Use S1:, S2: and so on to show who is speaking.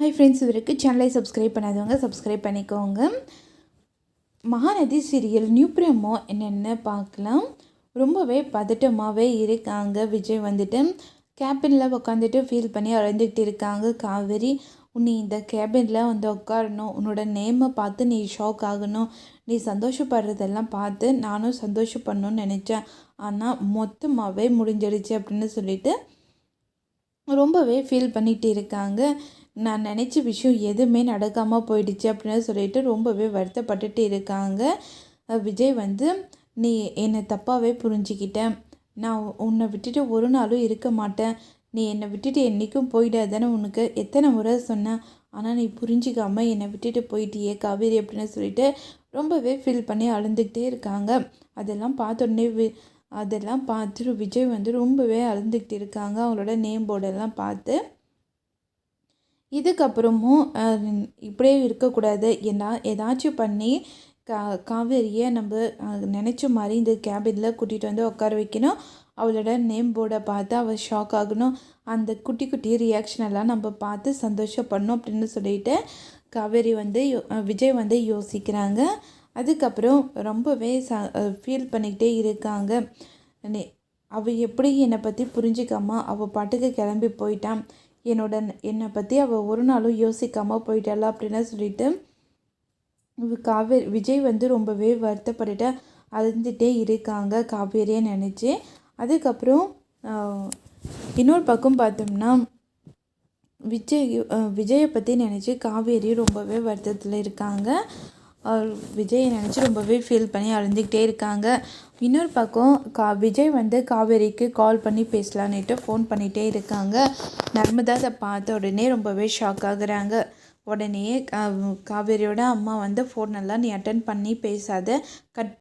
S1: Hi friends இவருக்கு சேனலை subscribe பண்ணாதவங்க சப்ஸ்கிரைப் பண்ணிக்கோங்க. மகாநதி சீரியல் நியூ ப்ரமோ என்னென்ன பார்க்கலாம். ரொம்பவே பதட்டமாகவே இருக்காங்க. விஜய் வந்துட்டு கேபினில் உட்காந்துட்டு ஃபீல் பண்ணி அழுந்துக்கிட்டு இருக்காங்க. காவேரி உன்னை இந்த கேபினில் வந்து உட்காரணும் உன்னோட நேமை பார்த்து நீ ஷாக் ஆகணும். நீ சந்தோஷப்படுறதெல்லாம் பார்த்து நானும் சந்தோஷப்படணும்னு நினச்சேன். ஆனால் மொத்தமாகவே முடிஞ்சிடுச்சு அப்படின்னு சொல்லிட்டு ரொம்பவே ஃபீல் பண்ணிகிட்டு இருக்காங்க. நான் நினச்ச விஷயம் எதுவுமே நடக்காமல் போயிடுச்சு அப்படின்னு சொல்லிட்டு ரொம்பவே வருத்தப்பட்டுட்டு இருக்காங்க. விஜய் வந்து நீ என்னை தப்பாகவே புரிஞ்சுக்கிட்டேன் நான் உன்னை விட்டுட்டு ஒரு நாளும் இருக்க மாட்டேன். நீ என்னை விட்டுட்டு என்றைக்கும் போயிடாதானே உனக்கு எத்தனை முறை சொன்னேன் ஆனால் நீ புரிஞ்சிக்காமல் என்னை விட்டுட்டு போயிட்டியே காவேரி அப்படின்னு சொல்லிட்டு ரொம்பவே ஃபீல் பண்ணி அழுந்துக்கிட்டே இருக்காங்க. அதெல்லாம் பார்த்த உடனே வி அதெல்லாம் பார்த்துட்டு விஜய் வந்து ரொம்பவே அழுந்துக்கிட்டு இருக்காங்க. அவங்களோட நேம் போர்டெல்லாம் பார்த்து. இதுக்கப்புறமும் இப்படியே இருக்கக்கூடாது. என்ன ஏதாச்சும் பண்ணி கா காவேரியை நம்ம நினச்ச மாதிரி இந்த கேபினில் கூட்டிகிட்டு வந்து உட்கார வைக்கணும். அவளோட நேம் போர்டை பார்த்து அவள் ஷாக் ஆகணும். அந்த குட்டி குட்டி ரியாக்ஷன் எல்லாம் நம்ம பார்த்து சந்தோஷப்படணும் அப்படின்னு சொல்லிட்டு காவேரி வந்து யோ- விஜய் வந்து யோசிக்கிறாங்க. அதுக்கப்புறம் ரொம்பவே ச ஃபீல் பண்ணிக்கிட்டே இருக்காங்க. அவள் எப்படி என்னை பற்றி புரிஞ்சிக்காமல் அவள் பாட்டுக்கு கிளம்பி போயிட்டான். என்னோட என்னை பற்றி அவள் ஒரு நாளும் யோசிக்காமல் போயிட்டாளா அப்படின்னு சொல்லிட்டு காவேரி விஜய் வந்து ரொம்பவே வருத்தப்பட்டுட்டு அழுந்துகிட்டே இருக்காங்க காவேரியை நினச்சி. அதுக்கப்புறம் இன்னொரு பக்கம் பார்த்தோம்னா விஜய் விஜயை பற்றி நினச்சி காவேரி ரொம்பவே வருத்தத்தில் இருக்காங்க. அவர் விஜயை நினச்சி ரொம்பவே ஃபீல் பண்ணி அழுந்துக்கிட்டே இருக்காங்க. இன்னொரு பக்கம் கா விஜய் வந்து காவேரிக்கு கால் பண்ணி பேசலான்னுட்டு ஃபோன் பண்ணிகிட்டே இருக்காங்க. நர்மதா அதை பார்த்த உடனே ரொம்பவே ஷாக் ஆகுறாங்க. உடனே காவேரியோட அம்மா வந்து ஃபோன் எல்லாம் நீ அட்டன் பண்ணி பேசாத. கட்